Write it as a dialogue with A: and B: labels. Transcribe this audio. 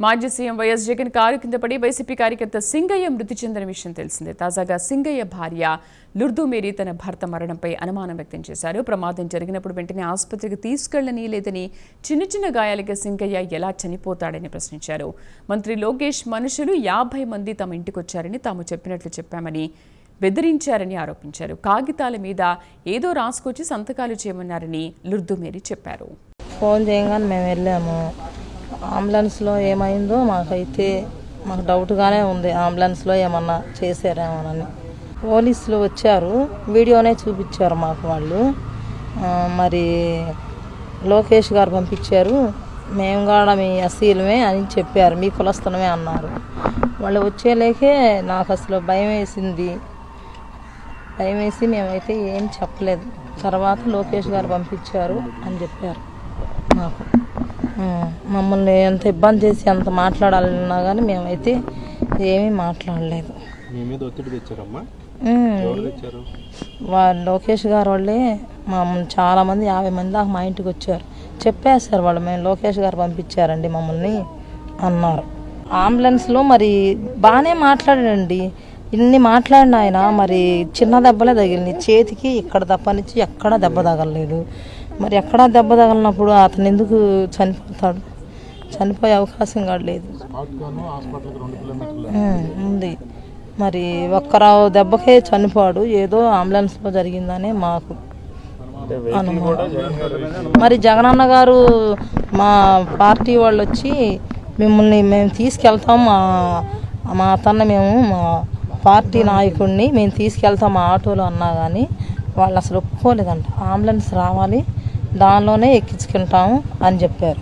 A: మాజీ CM YS Jagan car కింద పడి వైసీపీ కార్యకర్త సింగయ్య మృతి చెందిన విషయం తెలిసిందే. తాజాగా సింగయ్య భార్య లుర్దు మేరీ తన భర్త మరణంపై అనుమానం వ్యక్తం చేశారు. ప్రమాదం జరిగినప్పుడు వెంటనే ఆసుపత్రికి తీసుకెళ్ళని లేదని చిన్న చిన్న గాయాలకి సింగయ్య ఎలా చనిపోతాడని ప్రశ్నించారు. మంత్రి లోకేష్ మనుషులు యాభై మంది తమ ఇంటికొచ్చారని తాము చెప్పినట్లు చెప్పామని బెదిరించారని ఆరోపించారు. కాగితాల మీద ఏదో రాసుకొచ్చి సంతకాలు చేయమన్నారని లుర్దు మేరీ చెప్పారు.
B: ఫోన్ చేయగానే మేము వెళ్ళాము. అంబులెన్స్లో ఏమైందో మాకైతే మాకు డౌట్గానే ఉంది. అంబులెన్స్లో ఏమన్నా చేశారేమోనని పోలీసులు వచ్చారు. వీడియోనే చూపించారు మాకు వాళ్ళు. మరి లోకేష్ గారు పంపించారు. మేము కూడా మీ అసీలమే అని చెప్పారు. మీ కులస్థలమే అన్నారు. వాళ్ళు వచ్చేలేకే నాకు అసలు భయం వేసింది. భయం వేసి మేమైతే ఏం చెప్పలేదు. తర్వాత లోకేష్ గారు పంపించారు అని చెప్పారు మాకు. మమ్మల్ని ఎంత ఇబ్బంది చేసి ఎంత మాట్లాడాలన్నా కానీ మేమైతే ఏమీ మాట్లాడలేదు. వాళ్ళు లోకేష్ గారు వాళ్ళే మా చాలా మంది యాభై మంది దాకా మా ఇంటికి వచ్చారు. చెప్పేశారు వాళ్ళు మేము లోకేష్ గారు పంపించారండి మమ్మల్ని అన్నారు. అంబులెన్స్లో మరి బాగానే మాట్లాడాడండి. ఇన్ని మాట్లాడిన ఆయన మరి చిన్న దెబ్బలే తగిలింది. చేతికి ఇక్కడ తప్పనిచ్చి ఎక్కడా దెబ్బ తగలలేదు మరి ఎక్కడా దెబ్బ తగలినప్పుడు అతను ఎందుకు చనిపోతాడు? చనిపోయే అవకాశం కూడా లేదు.
C: స్పాట్గాను హాస్పిటల్కి రెండు కిలోమీటర్లు
B: ఉమ్, ఉంది. మరి ఒక్కరావు దెబ్బకే చనిపోడు ఏదో అంబులెన్స్లో జరిగిందని మాకు అనుమానం. మరి జగనన్న గారు మా పార్టీ వాళ్ళు వచ్చి మిమ్మల్ని మేము తీసుకెళ్తాం. మా మా అతన్ని మేము మా పార్టీ నాయకుడిని మేము తీసుకెళ్తాం ఆటోలో అన్నా కానీ వాళ్ళు అసలు ఒప్పుకోలేదంట. అంబులెన్స్ రావాలి దానిలోనే ఎక్కించుకుంటాము అని చెప్పారు.